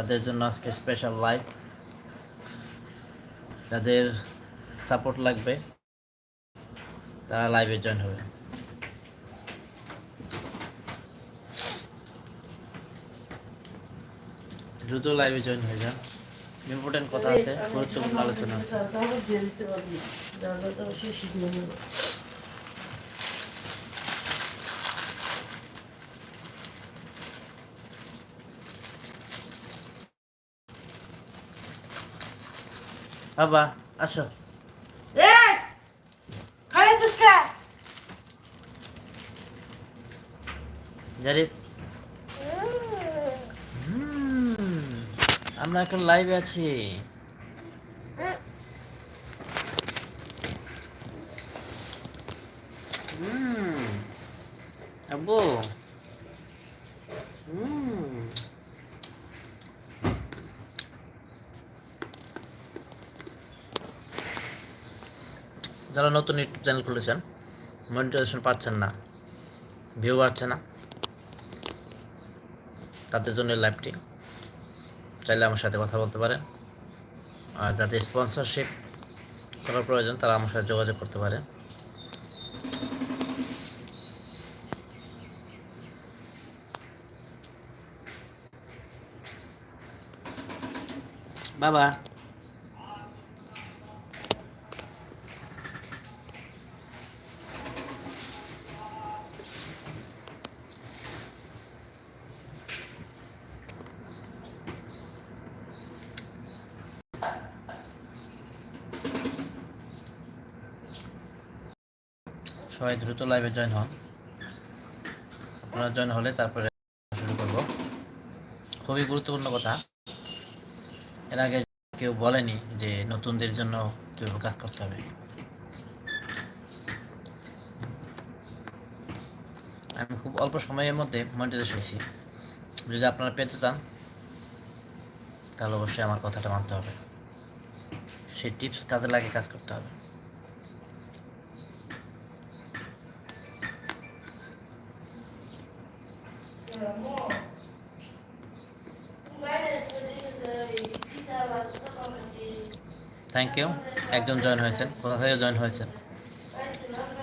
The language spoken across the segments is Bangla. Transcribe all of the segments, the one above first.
তাদের জন্য আজকে স্পেশাল লাইভ যাদের সাপোর্ট লাগবে। তারা লাইভে জয়েন হবে। দ্রুত লাইভে জয়েন হয়ে যান। ইম্পর্টেন্ট কথা আছে, গুরুত্বপূর্ণ আলোচনা আছে। বাবা আসো। জারিফ। আমরা এখন লাইভে আছি। হুম, আব্বু। হুম। যারা নতুন ইউটিউব চ্যানেল খুলেছেন মনিটাইজেশন পাচ্ছেন না ভিউ আসছে না, তাদের জন্য লাইভটি চাইলে আমার সাথে কথা বলতে পারেন। আর যাদের স্পন্সরশিপ করার প্রয়োজন, তারা আমার সাথে যোগাযোগ করতে পারে বাবা। সবাই দ্রুত লাইভে জয়েন হন। আপনারা জয়েন হলে তারপরে শুরু করব। খুবই গুরুত্বপূর্ণ কথা। এর আগে কেউ বলেনি যে নতুনদের জন্য কীভাবে কাজ করতে হবে। আমি খুব অল্প সময়ের মধ্যে মনিটাইজেশন হয়েছি যদি আপনারা পেতে চান, তাহলে অবশ্যই আমার কথাটা মানতে হবে। সেই টিপস কাজে লাগে কাজ করতে হবে। থ্যাংক ইউ একজন জয়েন হয়েছেন কোথা থেকে জয়েন হয়েছেন?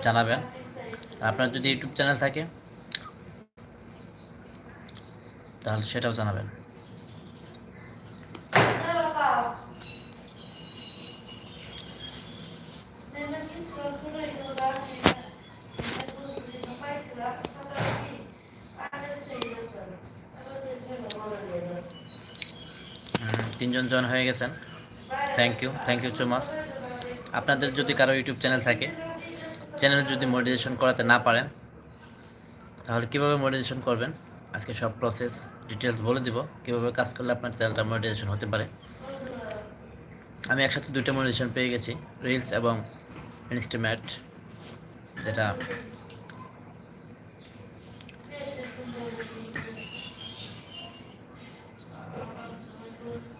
জানাবেন। আপনার যদি ইউটিউব চ্যানেল থাকে, তাহলে সেটাও জানাবেন। তিনজন জয়েন হয়ে গেছেন। Thank you thank you so much আপনাদের যদি কারও ইউটিউব চ্যানেল থাকে চ্যানেল যদি মনিটাইজেশন করাতে না পারেন, তাহলে কীভাবে মনিটাইজেশন করবেন? আজকে সব প্রসেস ডিটেলস বলে দিব। কীভাবে কাজ করলে আপনার চ্যানেলটা মনিটাইজেশন হতে পারে? আমি একসাথে দুইটা মনিটাইজেশন পেয়ে গেছি রিলস এবং ইনস্টাম্যাট যেটা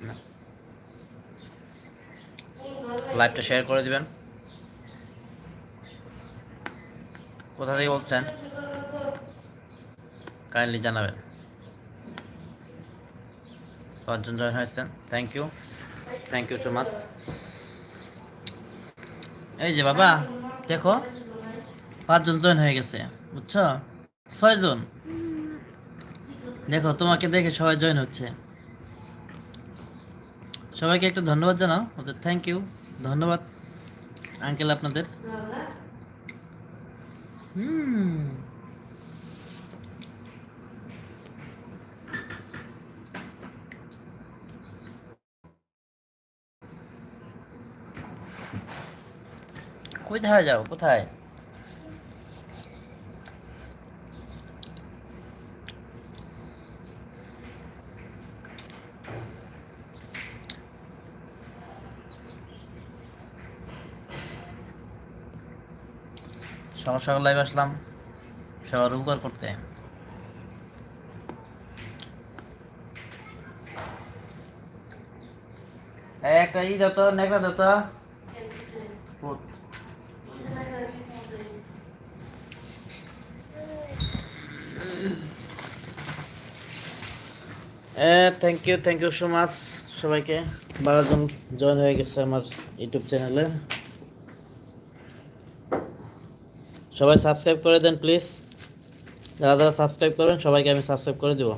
না লাইভটা শেয়ার করে দিবেন। কোথা থেকে বলছেন? কাইন্ডলি জানাবেন। পাঁচজন জয়েন হয়েছেন। Thank you thank you so much এই যে বাবা, দেখো, পাঁচজন জয়েন হয়ে গেছে, বুঝছ? ছয়জন। দেখো, তোমাকে দেখে সবাই জয়েন হচ্ছে। সবাইকে একটা ধন্যবাদ জানাও। ওদের থ্যাংক ইউ ধন্যবাদ। আঙ্কেল আপনাদের? হুম। কোথায় যাও? কোথায়? সকাল সকাল লাইভ আসলাম। সবার উপকার করতে। একটা ই দাও তো, নেকড়া দাও thank you thank you so much সবাইকে। বারো জন জয়েন হয়ে গেছে আমার ইউটিউব চ্যানেলে সবাই সাবস্ক্রাইব করে দেন প্লিজ যারা যারা সাবস্ক্রাইব করবেন সবাইকে আমি সাবস্ক্রাইব করে দেবো।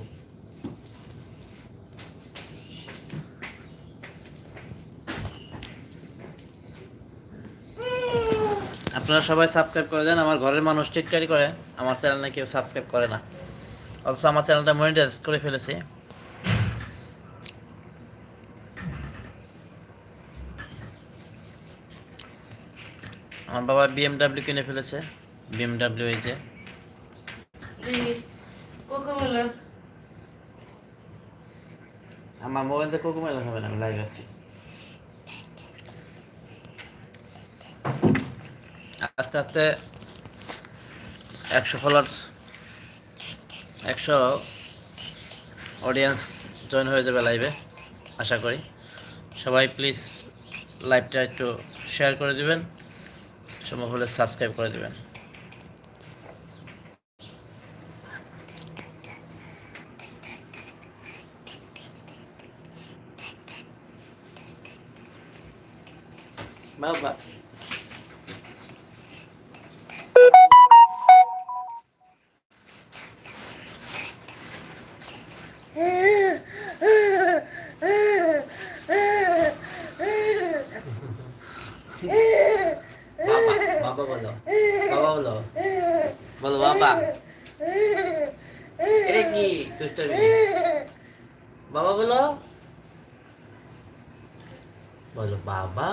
আপনারা সবাই সাবস্ক্রাইব করে দেন, আমার ঘরের মানুষ টিটকারি করে, আমার চ্যানেলে কেউ সাবস্ক্রাইব করে না। অথচ আমার চ্যানেলটা মনিটাইজ করে ফেলেছি। আমার বাবা বিএমডাব্লিউ কিনে ফেলেছে। বিএমডাব্লিউ এই যে। আমার মোবাইল দিয়ে কোকো মেলা হবে না আমি লাইভ আছি। আস্তে আস্তে একশো ফলোয়ার্স একশো অডিয়েন্স জয়েন হয়ে যাবে লাইভে আশা করি। সবাই প্লিজ লাইভটা একটু শেয়ার করে দেবেন সম্ভব হলে সাবস্ক্রাইব করে দিবেন। বাবা বাবা বলো বাবা বলো বলো বাবা এটা কি দুষ্টামি বাবা বলো বলো বাবা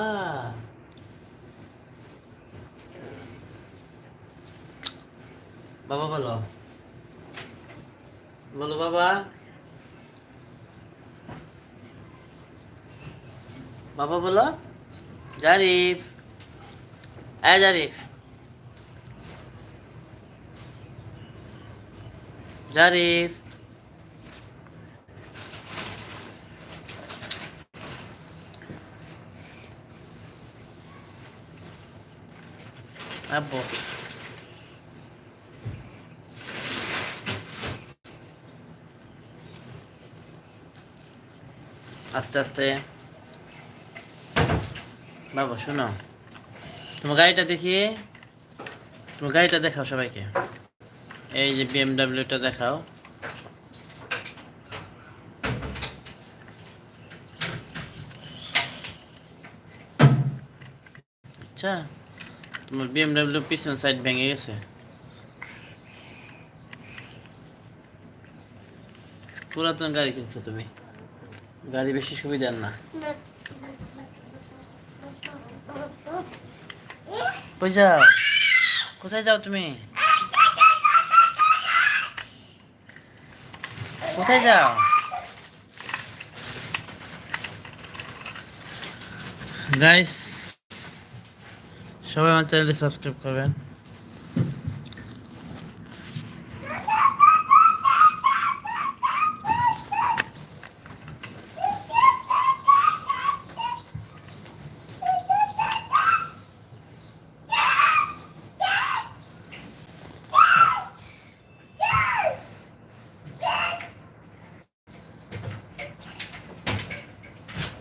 বাবা বলো। বলো বাবা। বাবা বলো। জারিফ। হ্যাঁ জারিফ। জারিফ। আব্বু। আস্তে আস্তে। বাবা, শোনো। তোমার গাড়িটা দেখিয়ে তোমার গাড়িটা দেখাও সবাইকে। এই যে বিএমডাব্লিউটা দেখাও। আচ্ছা তোমার বিএমডাব্লিউ পিছন সাইড ভেঙে গেছে। পুরাতন গাড়ি কিনছো তুমি। গাড়ি বেশি সুবিধার না। যাও? কোথায় যাও তুমি? কোথায় যাও? গাইস সবাই আমার চ্যানেলটি সাবস্ক্রাইব করবেন।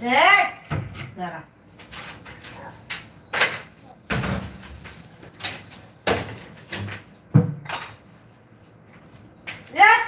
দেখ দাঁড়া দেখ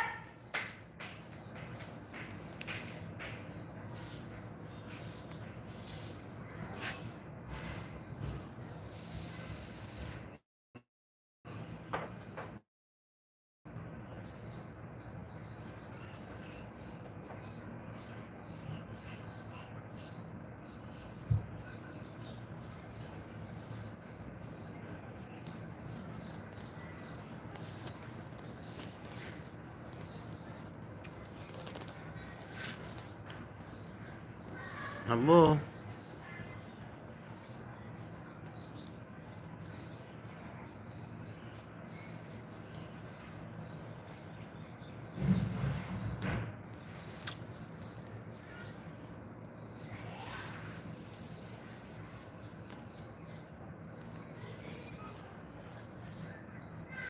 আব্বু